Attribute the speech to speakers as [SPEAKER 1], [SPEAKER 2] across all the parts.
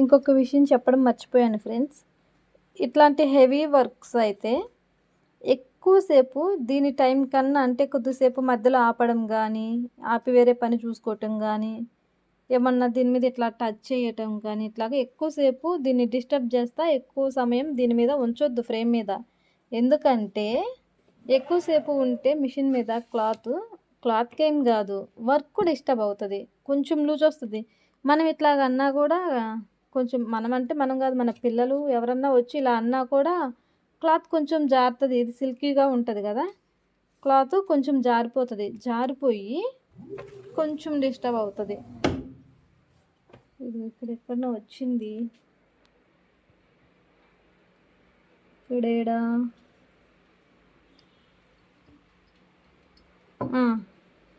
[SPEAKER 1] ఇంకొక విషయం చెప్పడం మర్చిపోయాను ఫ్రెండ్స్. ఇట్లాంటి హెవీ వర్క్స్ అయితే ఎక్కువసేపు దీని టైం కన్నా అంటే కొద్దిసేపు మధ్యలో ఆపడం కానీ ఆపి వేరే పని చూసుకోవటం కానీ ఏమన్నా దీని మీద ఇట్లా టచ్ చేయటం కానీ ఇట్లాగా ఎక్కువసేపు దీన్ని డిస్టర్బ్ చేస్తా ఎక్కువ సమయం దీని మీద ఉంచొద్దు ఫ్రేమ్ మీద. ఎందుకంటే ఎక్కువసేపు ఉంటే మిషన్ మీద క్లాత్ క్లాత్కి ఏం కాదు వర్క్ డిస్టర్బ్ అవుతుంది కొంచెం లూజ్ వస్తుంది. మనం ఇట్లాగన్నా కూడా కొంచెం మనం అంటే మనం కాదు మన పిల్లలు ఎవరన్నా వచ్చి ఇలా అన్నా కూడా క్లాత్ కొంచెం జారుతుంది. ఇది సిల్కీగా ఉంటుంది కదా. క్లాత్ కొంచెం జారిపోతుంది. జారిపోయి కొంచెం డిస్టర్బ్ అవుతుంది. ఇది ఇక్కడ ఎక్కడన్నా వచ్చింది. ఇక్కడేడా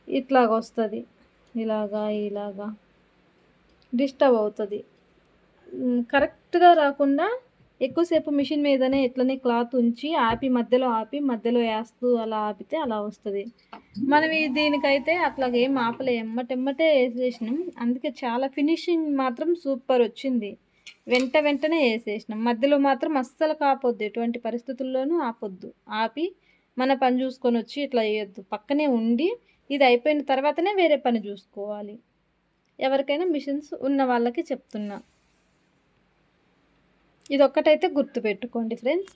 [SPEAKER 1] ఇట్లాగ వస్తుంది ఇలాగా ఇలాగా. డిస్టర్బ్ అవుతుంది. కరెక్ట్గా రాకుండా ఎక్కువసేపు మిషన్ మీదనే ఎట్లనే క్లాత్ ఉంచి ఆపి మధ్యలో ఆపి మధ్యలో వేస్తూ అలా ఆపితే అలా వస్తుంది. మనం దీనికైతే అట్లాగేం ఆపలే ఎమ్మటెమ్మటే వేసేసినాం. అందుకే చాలా ఫినిషింగ్ మాత్రం సూపర్ వచ్చింది. వెంట వెంటనే వేసేసినాం. మధ్యలో మాత్రం అస్సలు కాపొద్దు. ఎటువంటి పరిస్థితుల్లోనూ ఆపొద్దు. ఆపి మన పని చూసుకొని వచ్చి ఇట్లా వేయొద్దు. పక్కనే ఉండి ఇది అయిపోయిన తర్వాతనే వేరే పని చూసుకోవాలి. ఎవరికైనా మిషన్స్ ఉన్న వాళ్ళకి చెప్తున్నా. ఇది ఒక్కటైతే గుర్తుపెట్టుకోండి ఫ్రెండ్స్.